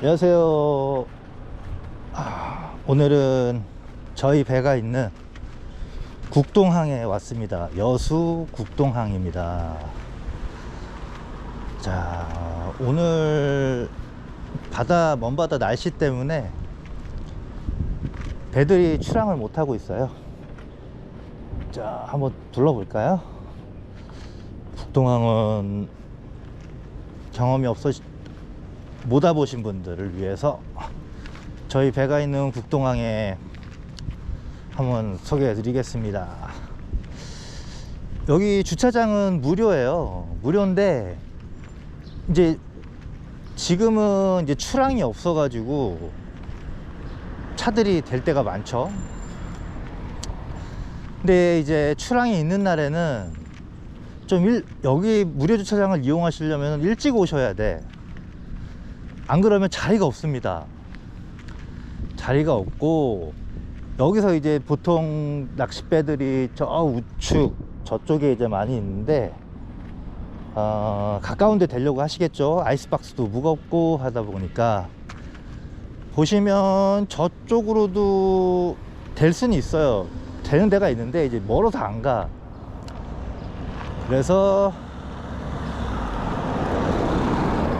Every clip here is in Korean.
안녕하세요. 아, 오늘은 저희 배가 있는 국동항에 왔습니다. 여수 국동항입니다. 자, 오늘 바다, 먼 바다 날씨 때문에 배들이 출항을 못하고 있어요. 자, 한번 둘러볼까요? 국동항은 경험이 없어 못 와보신 분들을 위해서 저희 배가 있는 국동항에 한번 소개해 드리겠습니다. 여기 주차장은 무료예요. 무료인데 이제 지금은 이제 출항이 없어 가지고 차들이 될 때가 많죠. 근데 이제 출항이 있는 날에는 좀 일, 여기 무료 주차장을 이용하시려면 일찍 오셔야 돼. 안 그러면 자리가 없습니다. 자리가 없고 여기서 이제 보통 낚싯배들이 저 우측 저쪽에 이제 많이 있는데 어, 가까운 데 되려고 하시겠죠. 아이스박스도 무겁고 하다 보니까 보시면 저쪽으로도 될 수는 있어요. 되는 데가 있는데 이제 멀어서 안 가. 그래서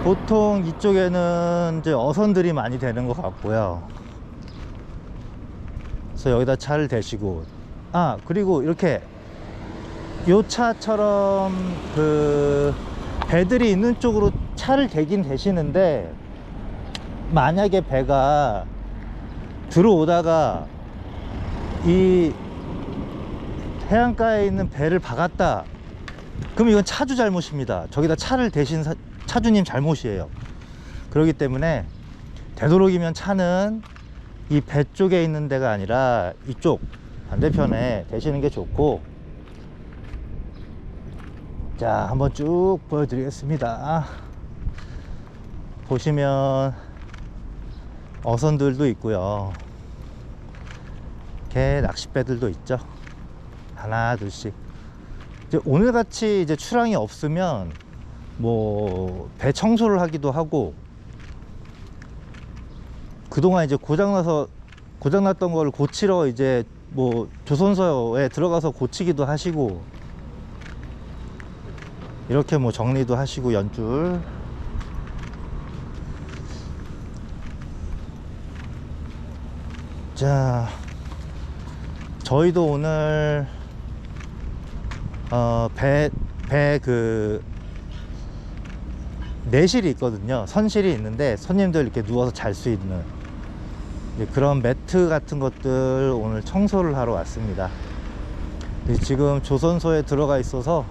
보통 이쪽에는 이제 어선들이 많이 되는 것 같고요. 그래서 여기다 차를 대시고 아 그리고 이렇게 요 차처럼 그 배들이 있는 쪽으로 차를 대긴 대시는데 만약에 배가 들어오다가 이 해안가에 있는 배를 박았다 그럼 이건 차주 잘못입니다 저기다 차를 대신 사- 차주님 잘못이에요. 그렇기 때문에 되도록이면 차는 이 배 쪽에 있는 데가 아니라 이쪽 반대편에 대시는 게 좋고 자 한번 쭉 보여드리겠습니다. 보시면 어선들도 있고요. 개 낚싯배들도 있죠. 하나 둘씩. 이제 오늘 같이 이제 출항이 없으면 뭐 배 청소를 하기도 하고 그동안 이제 고장나서 고장났던 걸 고치러 이제 뭐 조선소에 들어가서 고치기도 하시고 이렇게 뭐 정리도 하시고 연줄. 자 저희도 오늘 어 배 배 그 내실이 있거든요. 선실이 있는데 손님들 이렇게 누워서 잘 수 있는. 그런 매트 같은 것들 오늘 청소를 하러 왔습니다. 지금 조선소에 들어가 있어서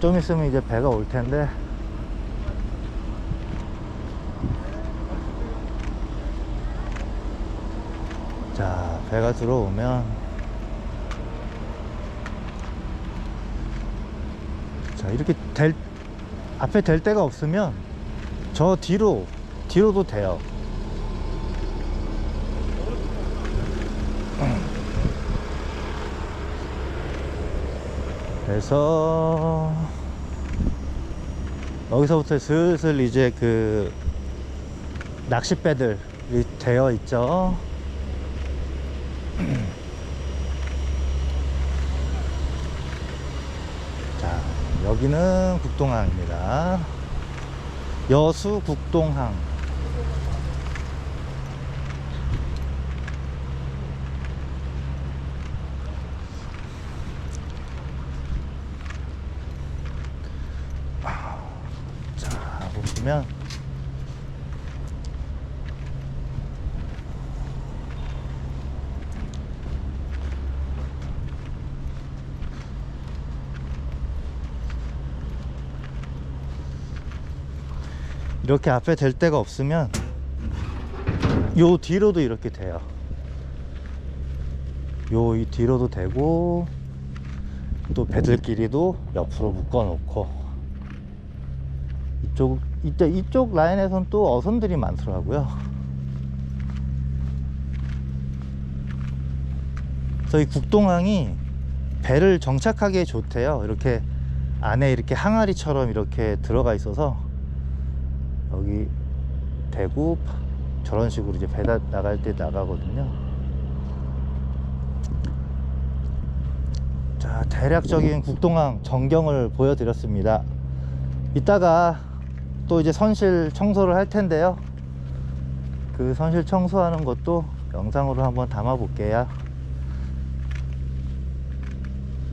좀 있으면 이제 배가 올 텐데. 자 배가 들어오면 자 이렇게 될 앞에 될 데가 없으면 저 뒤로 뒤로도 돼요. 그래서 여기서부터 슬슬 이제 그 낚싯배들이 되어 있죠 자 여기는 국동항입니다. 여수 국동항. 자 보시면 이렇게 앞에 될 데가 없으면 요 뒤로도 이렇게 돼요. 요 이 뒤로도 되고 또 배들끼리도 옆으로 묶어 놓고 이쪽 이때 이쪽 라인에선 또 어선들이 많더라고요. 그래서 이 국동항이 배를 정착하기에 좋대요. 이렇게 안에 이렇게 항아리처럼 이렇게 들어가 있어서 여기 되고 저런 식으로 이제 배달 나갈 때 나가거든요. 자, 대략적인 국동항 전경을 보여드렸습니다. 이따가 또 이제 선실 청소를 할 텐데요. 그 선실 청소하는 것도 영상으로 한번 담아 볼게요.